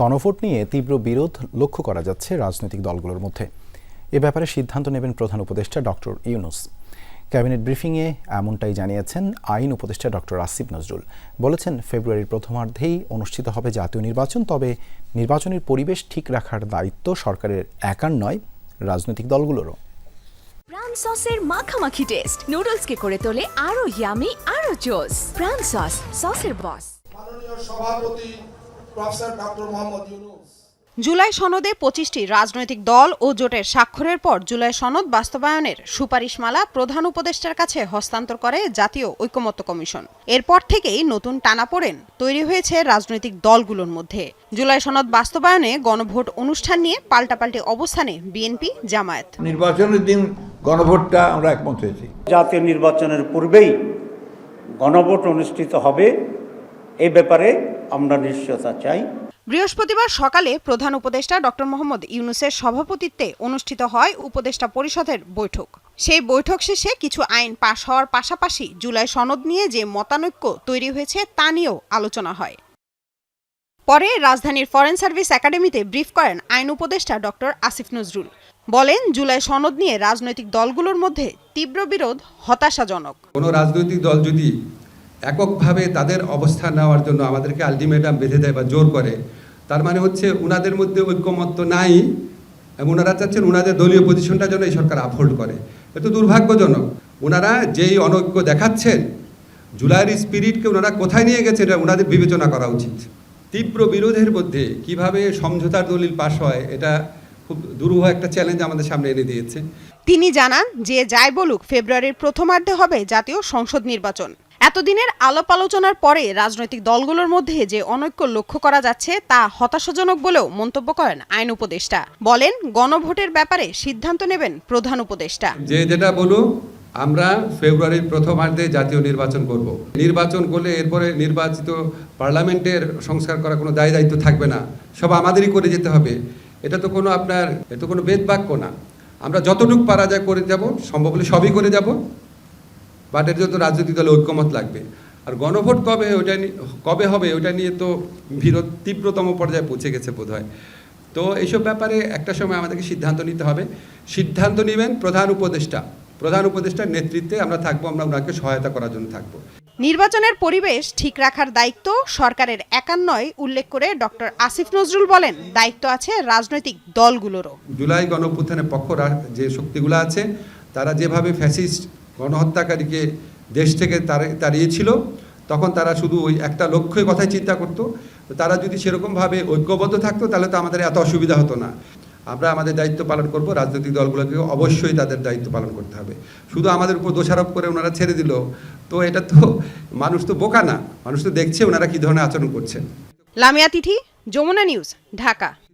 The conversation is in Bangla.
গণভোট নিয়ে তীব্র বিরোধ লক্ষ্য করা যাচ্ছে রাজনৈতিক দলগুলোর মধ্যে। এ ব্যাপারে সিদ্ধান্ত নেবেন প্রধান উপদেষ্টা ডক্টর ইউনুস। ক্যাবিনেট ব্রিফিংয়ে এমনটাই জানিয়েছেন আইন উপদেষ্টা ডক্টর আসিফ নজরুল। বলেছেন ফেব্রুয়ারির প্রথমার্ধেই অনুষ্ঠিত হবে জাতীয় নির্বাচন তবে নির্বাচনের পরিবেশ ঠিক রাখার দায়িত্ব সরকারের একার নয় রাজনৈতিক দলগুলোরও। প্রাণ সসের মাখামাখি টেস্ট নুডলসকে করে তোলে আরও ইয়ামি আরও জোস প্রাণ সস সসের বস মাননীয় সভাপতি professor doctor Mohammad Yunus July সনদে পঁচিশটি রাজনৈতিক দল ও জোটের স্বাক্ষরের পর জুলাই সনদ বাস্তবায়নের সুপারিশমালা প্রধান উপদেষ্টার কাছে হস্তান্তর করে জাতীয় ঐকমত্য কমিশন। এরপর থেকেই নতুন টানাপোড়েন তৈরি হয়েছে রাজনৈতিক দলগুলোর মধ্যে। জুলাই সনদ বাস্তবায়নে গণভোট অনুষ্ঠান নিয়ে পাল্টাপাল্টি অবস্থানে বিএনপি জামায়াত। নির্বাচনের দিন গণভোটটা আমরা একমত হয়েছি। জাতীয় নির্বাচনের পূর্বেই গণভোট অনুষ্ঠিত হবে এই ব্যাপারে আমরা নিশ্চয়তা চাই। বৃহস্পতিবার সকালে প্রধান উপদেষ্টা ডক্টর মোহাম্মদ ইউনুসের সভাপতিত্বে অনুষ্ঠিত হয় উপদেষ্টা পরিষদের বৈঠক। সেই বৈঠক শেষে কিছু আইন পাশ হওয়ার পাশাপাশি জুলাই সনদ নিয়ে যে মতানৈক্য তৈরি হয়েছে তা নিয়েও আলোচনা হয়। পরে রাজধানীর ফরেন সার্ভিস একাডেমিতে ব্রিফ করেন আইন উপদেষ্টা ডক্টর আসিফ নজরুল। বলেন জুলাই সনদ নিয়ে রাজনৈতিক দলগুলোর মধ্যে তীব্র বিরোধ হতাশাজনক। কোনো রাজনৈতিক দল যদি এককভাবে তাদের অবস্থান নেওয়ার জন্য আমাদেরকে আলটিমেটাম বেঁধে দেয় বা জোর করে। তার মানে হচ্ছে ওনাদের মধ্যে ঐক্যমত্য নাই, এবং ওনারা চাচ্ছেন ওনাদের দলীয় পজিশনটা যেন এই সরকার আপহোল্ড করে। এটা দুর্ভাগ্যজনক। ওনারা যেই অনৈক্য দেখাচ্ছেন, জুলাইয়ের স্পিরিটকে ওনারা কোথায় নিয়ে গেছে এটা ওনাদের বিবেচনা করা উচিত। তীব্র বিরোধের মধ্যে কীভাবে সমঝোতার দলিল পাশ হয়, এটা খুব দুরূহ একটা চ্যালেঞ্জ আমাদের সামনে এনে দিয়েছে। তিনি জানান যে যাই বলুক, ফেব্রুয়ারির প্রথমার্ধে হবে জাতীয় সংসদ নির্বাচন। এতদিনের আলাপ আলোচনার পরে রাজনৈতিক দলগুলোর মধ্যে যে অনৈক্য লক্ষ্য করা যাচ্ছে তা হতাশাজনক বলেও মন্তব্য করেন আইন উপদেষ্টা। বলেন, গণভোটের ব্যাপারে সিদ্ধান্ত নেবেন প্রধান উপদেষ্টা। যে যেটা বলুন আমরা ফেব্রুয়ারির প্রথমার্ধে জাতীয় নির্বাচন করব। নির্বাচন করলে এরপরে নির্বাচিত পার্লামেন্টের সংস্কার করা কোনো দায় দায়িত্ব থাকবে না। সব আমাদেরই করে যেতে হবে। এটা তো কোনো আপনার, এটা কোনো বেদবাক্য না। আমরা যতটুকু পারা যায় করে যাব, সম্ভব হলে সবই করে যাব। বাট এর জন্য রাজনৈতিক দলে ঐক্যমত লাগবে। আর গণভোট কবে ওটা কবে হবে ওটা নিয়ে তো বিরোধ তীব্রতম পর্যায়ে পৌঁছে গেছে বোধ হয় তো এইসব ব্যাপারে একটা সময় আমাদেরকে সিদ্ধান্ত নিতে হবে। সিদ্ধান্ত নেবেন প্রধান উপদেষ্টা। প্রধান উপদেষ্টার নেতৃত্বে আমরা থাকব আমরা ওনাকে সহায়তা করার জন্য থাকব। নির্বাচনের পরিবেশ ঠিক রাখার দায়িত্ব সরকারের একার নয় উল্লেখ করে ডক্টর আসিফ নজরুল বলেন দায়িত্ব আছে রাজনৈতিক দলগুলোরও। জুলাই গণঅভ্যুত্থানের পক্ষ যে শক্তিগুলো আছে তারা যেভাবে ফ্যাসিস্ট গণহত্যাকারীকে দেশ থেকে তাড়ি- তাড়িয়েছিল। তখন তারা শুধু ওই একটা লক্ষ্যের কথাই চিন্তা করতো। তারা যদি সেরকমভাবে ঐক্যবদ্ধ থাকতো, তাহলে তো আমাদের এত অসুবিধা হতো না। আমরা আমাদের দায়িত্ব পালন করব, রাজনৈতিক দলগুলোকে অবশ্যই তাদের দায়িত্ব পালন করতে হবে। শুধু আমাদের উপর দোষারোপ করে ওনারা ছেড়ে দিল, তো এটা তো মানুষ তো বোকা না। মানুষ তো দেখছে ওনারা কী ধরনের আচরণ করছেন। লামিয়া তিথি, যমুনা নিউজ, ঢাকা।